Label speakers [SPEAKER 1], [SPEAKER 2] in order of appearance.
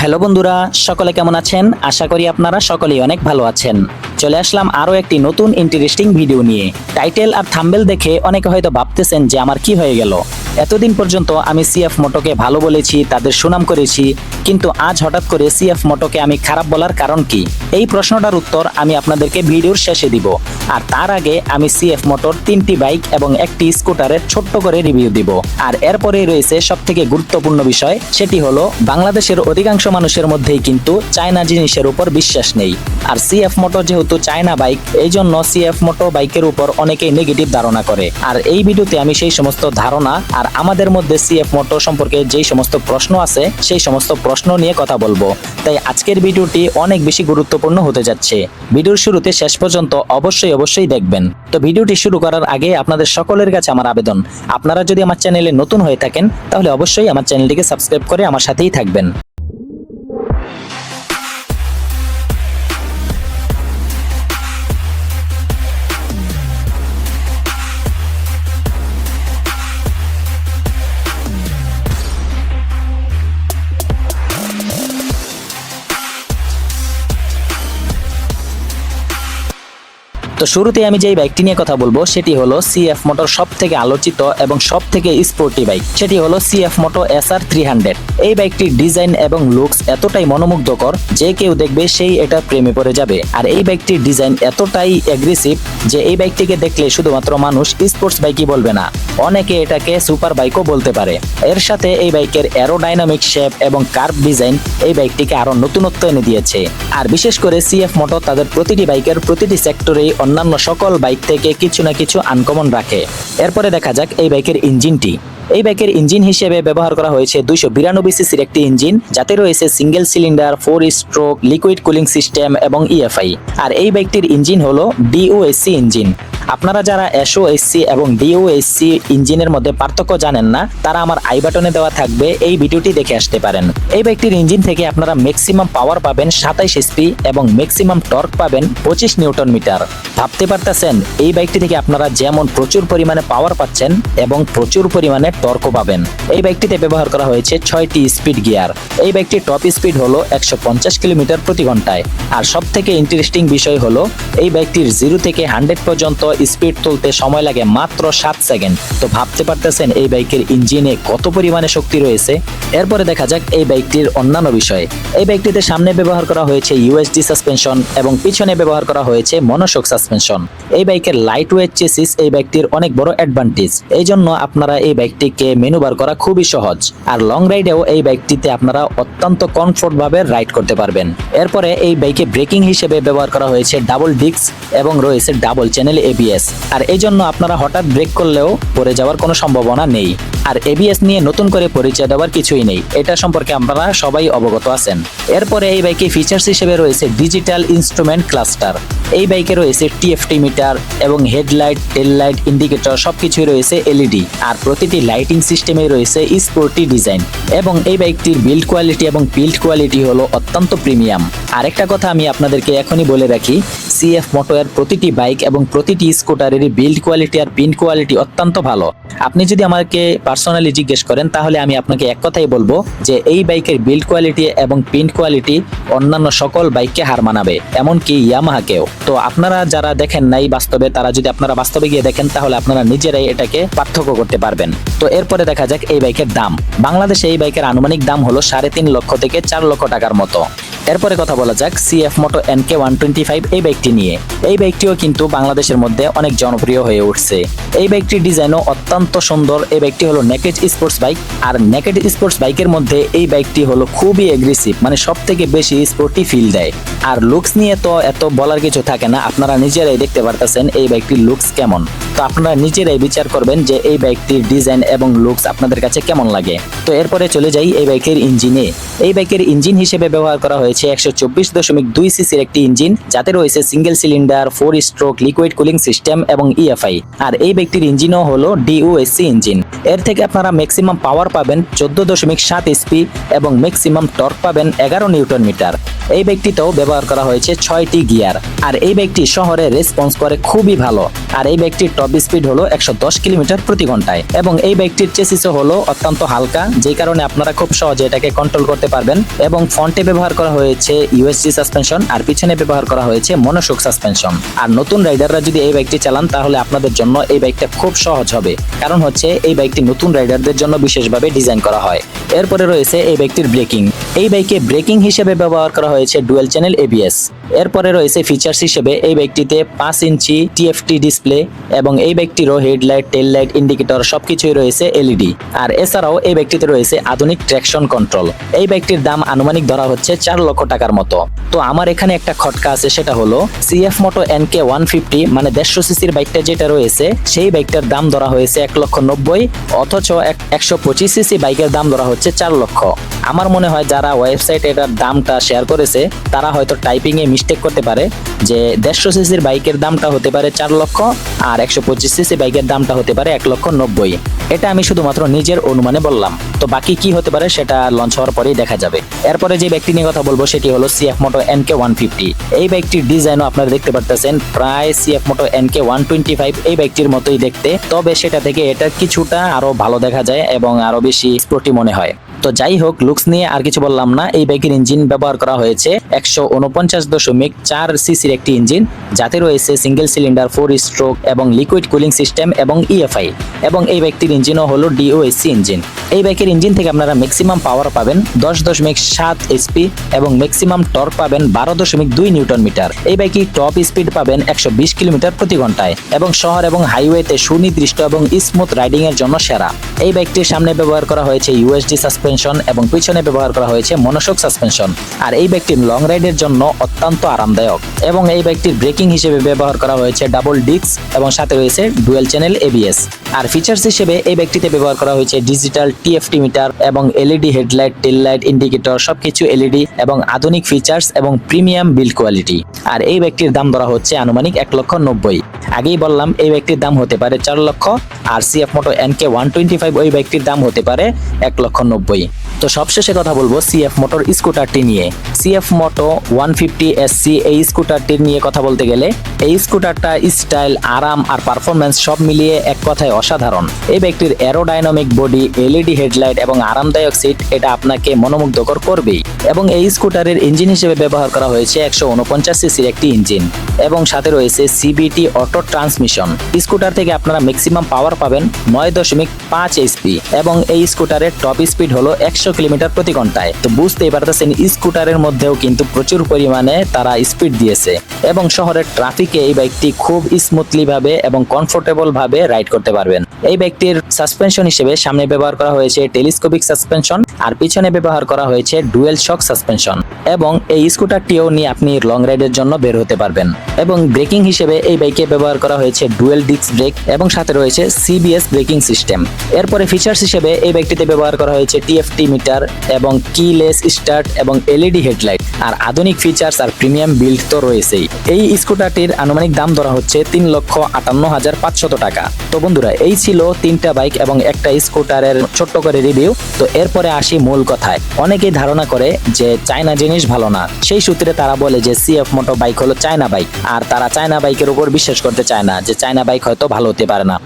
[SPEAKER 1] Hello বন্ধুরা, সকলে কেমন আছেন? আশা করি আপনারা সকলেই অনেক ভালো আছেন। চলে আসলাম আরও একটি নতুন ইন্টারেস্টিং ভিডিও নিয়ে। টাইটেল আর থাম্বেল দেখে অনেকে হয়তো ভাবতেছেন যে আমার কি হয়ে গেল। এতদিন পর্যন্ত আমি সিএফ মোটোকে ভালো বলেছি, তাদের সুনাম করেছি, কিন্তু আজ হঠাৎ করে সিএফ মোটোকে আমি খারাপ বলার কারণ কি? এই প্রশ্নটার উত্তর আমি আপনাদেরকে ভিডিওর শেষে দিব। আর তার আগে আমি সিএফ মোটর তিনটি বাইক এবং একটি স্কুটারের ছোট্ট করে রিভিউ দিব। আর এরপরেই রয়েছে সব থেকে গুরুত্বপূর্ণ বিষয়, সেটি হলো বাংলাদেশের অধিকাংশ মানুষের মধ্যেই কিন্তু চায়না জিনিসের উপর বিশ্বাস নেই। আর সিএফ মোটর যেহেতু চায়না বাইক এই জন্য সিএফ মোটো বাইকের উপর অনেকেই নেগেটিভ ধারণা করে। আর এই ভিডিওতে আমি সেই সমস্ত ধারণা আর আমাদের মধ্যে সিএফ মোটো সম্পর্কে যেই সমস্ত প্রশ্ন আছে, সেই সমস্ত প্রশ্ন নিয়ে কথা বলব। তাই আজকের ভিডিওটি অনেক বেশি গুরুত্বপূর্ণ হতে যাচ্ছে। ভিডিওর শুরুতে শেষ পর্যন্ত অবশ্যই অবশ্যই দেখবেন। তো ভিডিওটি শুরু করার আগে আপনাদের সকলের কাছে আমার আবেদন। আপনারা যদি আমার চ্যানেলে নতুন হয়ে থাকেন, তাহলে অবশ্যই আমার চ্যানেলটিকে সাবস্ক্রাইব করে আমার সাথেই থাকবেন। তো শুরুতে আমি যেই বাইকটি নিয়ে কথা বলব, সেটি হলো সিএফ মোটর সব থেকে আলোচিত এবং সব থেকে স্পোর্টি বাইক সেটি হলো CF moto S R three hundred এই বাইকটির ডিজাইন এবং লুকস এতটাই মনোমুগ্ধকর যে কেউ দেখবে সেই এটা প্রেমে পড়ে যাবে। আর এই বাইকটির ডিজাইন এতটাই অ্যাগ্রেসিভ যে এই বাইকটিকে দেখলে শুধুমাত্র মানুষ স্পোর্টস বাইকই বলবে না, অনেকে এটাকে সুপার বাইকও বলতে পারে। এর সাথে এই বাইকের অ্যারোডাইনামিক শেপ এবং কার্ভ ডিজাইন এই বাইকটিকে আরও নতুনত্ব এনে দিয়েছে। আর বিশেষ করে সিএফ মোটো তাদের প্রতিটি বাইকের প্রতিটি সেক্টরেই অন্যান্য সকল বাইক থেকে কিছু না কিছু আনকমন রাখে। এরপরে দেখা যাক এই বাইকের ইঞ্জিনটি। এই বাইকের ইঞ্জিন হিসেবে ব্যবহার করা হয়েছে দুইশো বিরানব্বই সিসির একটি ইঞ্জিন, যাতে রয়েছে single cylinder four stroke liquid cooling system এবং ইএফআই আর এই বাইকটির ইঞ্জিন হলো ডিওএসসি ইঞ্জিন। আপনারা যারা এসও এসসি এবং ডিওএসসি ইঞ্জিনের মধ্যে পার্থক্য জানেন না, তারা আমার আই বাটনে দেওয়া থাকবে, এই ভিডিওটি দেখে আসতে পারেন। এই বাইকটির ইঞ্জিন থেকে আপনারা ম্যাক্সিমাম পাওয়ার পাবেন সাতাইশ এসপি এবং ম্যাক্সিমাম টর্ক পাবেন পঁচিশ নিউটন মিটার। ভাবতে পারতেছেন, এই বাইকটি থেকে আপনারা যেমন প্রচুর পরিমাণে পাওয়ার পাচ্ছেন এবং প্রচুর পরিমাণে টর্কও পাবেন। এই বাইকটিতে ব্যবহার করা হয়েছে ছয়টি স্পিড গিয়ার এই বাইকটির টপ স্পিড হলো একশো পঞ্চাশ কিলোমিটার প্রতি ঘন্টায়। আর সব থেকে ইন্টারেস্টিং বিষয় হলো, এই বাইকটির জিরো থেকে হান্ড্রেড পর্যন্ত স্পিড তুলতে সময় লাগে মাত্র সাত সেকেন্ড। তো ভাবতে পারতেছেন এই বাইকের ইঞ্জিনে কত পরিমাণে শক্তি রয়েছে? এরপরে দেখা যাক এই বাইকটির অন্যান্য বিষয়। এই বাইকটিতে সামনে ব্যবহার করা হয়েছে ইউএসডি সাসপেনশন এবং পিছনে ব্যবহার করা হয়েছে মনোশক সাসপেনশন এই বাইকের লাইট ওয়েট চেসিস এই বাইকটির অনেক বড় অ্যাডভান্টেজ এই জন্য আপনারা এই বাইকটিকে মেনুবার করা খুবই সহজ। আর লং রাইডেও এই বাইকটিতে আপনারা অত্যন্ত কমফোর্ট ভাবে রাইড করতে পারবেন। এরপরে এই বাইকে ব্রেকিং হিসেবে ব্যবহার করা হয়েছে ডাবল ডিস্ক এবং রয়েছে ডাবল চ্যানেল এবিএস আর এই জন্য আপনারা হঠাৎ ব্রেক করলেও পড়ে যাওয়ার কোনো সম্ভাবনা নেই। আর এবিএস নিয়ে নতুন করে পরিচয় দেওয়ার কিছুই নেই। এটা সম্পর্কে আপনারা সবাই অবগত আছেন। এরপরে এই বাইকে ফিচার্স হিসেবে রয়েছে ডিজিটাল ইনস্ট্রুমেন্ট ক্লাস্টার এই বাইকে রয়েছে টিএফটি মিটার এবং হেডলাইট টেল লাইট ইন্ডিকেটর সবকিছুই রয়েছে এলইডি আর প্রতিটি লাইটিং সিস্টেমে রয়েছে স্পোর্টি ডিজাইন এবং এই বাইকটির বিল্ড কোয়ালিটি এবং বিল্ড কোয়ালিটি হলো অত্যন্ত প্রিমিয়াম আরেকটা কথা আমি আপনাদেরকে এখনই বলে রাখি সিএফ মোটোর প্রতিটি বাইক এবং প্রতিটি স্কুটারের বিল্ড কোয়ালিটি আর পিন কোয়ালিটি অত্যন্ত ভালো। আপনি যদি আমাকে পার্সোনালি জিজ্ঞেস করেন, তাহলে আমি আপনাকে এক কথাই বলব যে এই বাইকের বিল্ড কোয়ালিটি এবং প্রিন্ট কোয়ালিটি অন্যান্য সকল বাইককে হার মানাবে, এমনকি ইয়ামাহাকেও তো আপনারা যারা দেখেন নাই বাস্তবে, তারা যদি আপনারা বাস্তবে গিয়ে দেখেন, তাহলে আপনারা নিজেরাই এটাকে পার্থক্য করতে পারবেন। তো এরপরে দেখা যাক এই বাইকের দাম। বাংলাদেশে এই বাইকের আনুমানিক দাম হলো সাড়ে তিন লক্ষ থেকে চার লক্ষ টাকার মতো। এরপরে কথা বলা যাক CF Moto N K one twenty five এই বাইকটি নিয়ে। এই বাইকটিও কিন্তু বাংলাদেশের মধ্যে অনেক জনপ্রিয় হয়ে উঠছে। এই বাইকটির ডিজাইনও অত্যন্ত সুন্দর। এই বাইকটি হলো নেকেট স্পোর্টস বাইক আর নেকেট স্পোর্টস বাইকের মধ্যে এই বাইকটি হলো খুবই এগ্রেসিভ মানে সব থেকে বেশি স্পোর্টি ফিল দেয়। আর লুকস নিয়ে তো এত বলার কিছু থাকে না, আপনারা নিজেরাই দেখতে পারতেছেন এই বাইকটির লুকস কেমন। তো আপনারা নিজেরাই বিচার করবেন যে এই বাইকটির ডিজাইন এবং লুকস আপনাদের কাছে কেমন লাগে। তো এরপরে চলে যাই এই বাইকের ইঞ্জিনে এই বাইকের ইঞ্জিন হিসেবে ব্যবহার করা হয়েছে একশো চব্বিশ দশমিক দুই সিসির একটি ইঞ্জিন যাতে রয়েছে single cylinder four stroke liquid cooling system এবং ইএফআই আর এই বাইকটির ইঞ্জিনও হলো ডিওএসসি ইঞ্জিন এর থেকে আপনারা ম্যাক্সিমাম পাওয়ার পাবেন চোদ্দ দশমিক সাত এসপি এবং ম্যাক্সিমাম টর্ক পাবেন এগারো নিউটন মিটার। এই বাইকটিতেও ব্যবহার করা হয়েছে ছয়টি গিয়ার। আর এই বাইকটি শহরে রেসপন্স করে খুবই ভালো। আর এই বাইকটির টপ স্পিড হলো একশো দশ কিলোমিটার প্রতি ঘন্টায়। এবং এই বাইকটির চেসিসও হলো অত্যন্ত হালকা, যেই কারণে আপনারা খুব সহজে এটাকে কন্ট্রোল করতে পারবেন। এবং ফ্রন্টে ব্যবহার করা হয়েছে ইউএসজি সাসপেনশন আর পিছনে ব্যবহার করা হয়েছে মনোসুক সাসপেনশন আর নতুন রাইডাররা যদি এই বাইকটি চালান, তাহলে আপনাদের জন্য এই বাইকটা খুব সহজ হবে। কারণ হচ্ছে, এই বাইকটি নতুন রাইডারদের জন্য বিশেষভাবে ডিজাইন করা হয়। এরপরে রয়েছে এই ব্যক্তির ব্রেকিং। এই বাইকে ব্রেকিং হিসেবে ব্যবহার করা হয়েছে ডুয়েল চ্যানেল এবিএস এরপরে রয়েছে ফিচার্স হিসেবে এই বাইকটিতে পাঁচ ইঞ্চি টিএফটি ডিসপ্লে এবং এই বাইকটিরও হেডলাইট টেল লাইট ইন্ডিকেটর সবকিছুই রয়েছে এলইডি আর এছাড়াও এই বাইকটিতে রয়েছে আধুনিক ট্র্যাকশন কন্ট্রোল এই বাইকটির দাম আনুমানিক ধরা হচ্ছে চার লক্ষ টাকার মতো। তো আমার এখানে একটা খটকা আছে, সেটা হলো CF Moto N K one fifty মানে দেড়শো সিসির বাইকটা যেটা রয়েছে, সেই বাইকটার দাম ধরা হয়েছে এক লক্ষ নব্বই, অথচ একশো পঁচিশ সিসি বাইকের দাম ধরা হচ্ছে চার লক্ষ। আমার মনে হয় যারা ওয়েবসাইটে এটার দামটা শেয়ার করেছে, তারা হয়তো টাইপিং এ মিস্টেক করতে পারে যে দেড়শো সিসির বাইকের দামটা হতে পারে চার লক্ষ আর একশো পঁচিশ সিসি বাইকের দামটা হতে পারে এক লক্ষ নব্বই। এটা আমি শুধুমাত্র নিজের অনুমানে বললাম। তো বাকি কি হতে পারে সেটা লঞ্চ হওয়ার পরেই দেখা যাবে। এরপরে যে ব্যক্তি নিয়ে কথা বলব সেটি হলো CF Moto NK one fifty এই বাইকটির ডিজাইনও আপনারা দেখতে পারতেছেন, প্রায় CF Moto NK one twenty five এই বাইকটির মতোই দেখতে। তবে সেটা থেকে এটা কিছুটা আরও ভালো দেখা যায় এবং আরও বেশি স্পোর্টি মনে হয়। তো যাই হোক, লুকস নিয়ে আর কিছু বললাম না। এই বাইকের ইঞ্জিন ব্যবহার করা হয়েছে একশো উনপঞ্চাশ দশমিক চার সিসির একটি ইঞ্জিন, যাতে রয়েছে সিঙ্গেল সিলিন্ডার, ফোর স্ট্রোক এবং লিকুইড কুলিং সিস্টেম এবং ইএফআই এবং এই বাইকটির ইঞ্জিনও হলো ডিওএসসি ইঞ্জিন। এই বাইকের ইঞ্জিন থেকে আপনারা ম্যাক্সিমাম পাওয়ার পাবেন দশ দশমিক সাত এসপি এবং ম্যাক্সিমাম টর্ক পাবেন বারো দশমিক দুই নিউটন মিটার। এই বাইকটি টপ স্পিড পাবেন একশো বিশ কিলোমিটার প্রতি ঘন্টায় এবং শহর এবং হাইওয়েতে সুনির্দিষ্ট এবং স্মুথ রাইডিং এর জন্য সেরা। এই বাইকটির সামনে ব্যবহার করা হয়েছে ইউএসডি সাসপেনশন এবং পিছনে ব্যবহার করা হয়েছে মনোসক সাসপেনশন আর এই বাইকটির লং রাইডের জন্য অত্যন্ত আরামদায়ক এবং এই বাইকটির ব্রেকিং হিসেবে ব্যবহার করা হয়েছে ডাবল ডিস্ক এবং সাথে রয়েছে ডুয়েল চ্যানেল এবিএস আর ফিচার্স হিসেবে এই ব্যাগটিতে ব্যবহার করা হয়েছে ডিজিটাল টিএফটি মিটার এবং LED headlight tail light indicator সবকিছু এলইডি এবং আধুনিক ফিচার্স এবং প্রিমিয়াম বিল্ড কোয়ালিটি আর এই ব্যক্তির দাম ধরা হচ্ছে আনুমানিক এক লক্ষ নব্বই। আগেই বললাম, এই ব্যক্তির দাম হতে পারে চার লক্ষ। আর CF Moto N K one twenty five ওই ব্যক্তির দাম হতে পারে এক লক্ষ নব্বই। তো সবশেষে কথা বলব সিএফ মোটর স্কুটারটি নিয়ে। CF Moto one fifty SC এই স্কুটারটির নিয়ে কথা বলতে গেলে এই স্কুটারটা স্টাইল আরাম আর পারফরমেন্স সব মিলিয়ে এক কথায় অসাধারণ। এই বাইকটির অ্যারোডাইনামিক বডি এলইডি হেডলাইট এবং আরামদায়ক সিট এটা আপনাকে মনোমুগ্ধকর করবেই। এবং এই স্কুটারের ইঞ্জিন হিসেবে ব্যবহার করা হয়েছে একশো উনপঞ্চাশ সিসির একটি ইঞ্জিন এবং সাথে রয়েছে সিবিটি অটো ট্রান্সমিশন স্কুটার থেকে আপনারা ম্যাক্সিমাম পাওয়ার পাবেন নয় দশমিক পাঁচ এইচপি এবং এই স্কুটারের টপ স্পিড হলো একশো কিলোমিটার প্রতি ঘন্টায়। তো বুঝতেই পারতেছেন, স্কুটারের মধ্যেও কিন্তু প্রচুর পরিমাণে তারা স্পিড দিয়েছে এবং শহরের ট্রাফিকে এই বাইকটি খুব স্মুথলি ভাবে এবং কমফোর্টেবল ভাবে রাইড করতে পারবেন। এই বাইকটির সাসপেনশন হিসেবে সামনে ব্যবহার করা হয়েছে টেলিস্কোপিক সাসপেনশন আর পিছনে ব্যবহার করা হয়েছে ডুয়েল শক সাসপেনশন এবং এই স্কুটারটিও নিয়ে আপনি লং রাইডের জন্য বের হতে পারবেন। এবং ব্রেকিং হিসেবে এই বাইকে ব্যবহার করা হয়েছে ডুয়েল ডিস্ক ব্রেক এবং সাথে রয়েছে সিবিএস ব্রেকিং সিস্টেম এরপরে ফিচার্স হিসেবে এই বাইকটিতে ব্যবহার করা হয়েছে টিএফটি মিটার এবং কিলেস স্টার্ট এবং এলইডি হেডলাইট আর আধুনিক ফিচার্স আর প্রিমিয়াম বিল্ড তো রয়েছেই। এই স্কুটারটির আনুমানিক দাম ধরা হচ্ছে তিন লক্ষ আটান্ন হাজার পাঁচশত টাকা। তো বন্ধুরা, এই ছিল তিনটা বাইক এবং একটা স্কুটারের ছোট্ট করে রিভিউ তো এরপরে আসি মূল কথায়। অনেকেই ধারণা করে যে চায়না জিনিস ভালো না। সেই সূত্রে তারা বলে যে সিএফ মোটো বাইক হলো চায়না বাইক আর তারা চায়না বাইকের উপর বিশ্বাস করতে চায় না যে চায়না বাইক হয়তো ভালো হতে পারে না।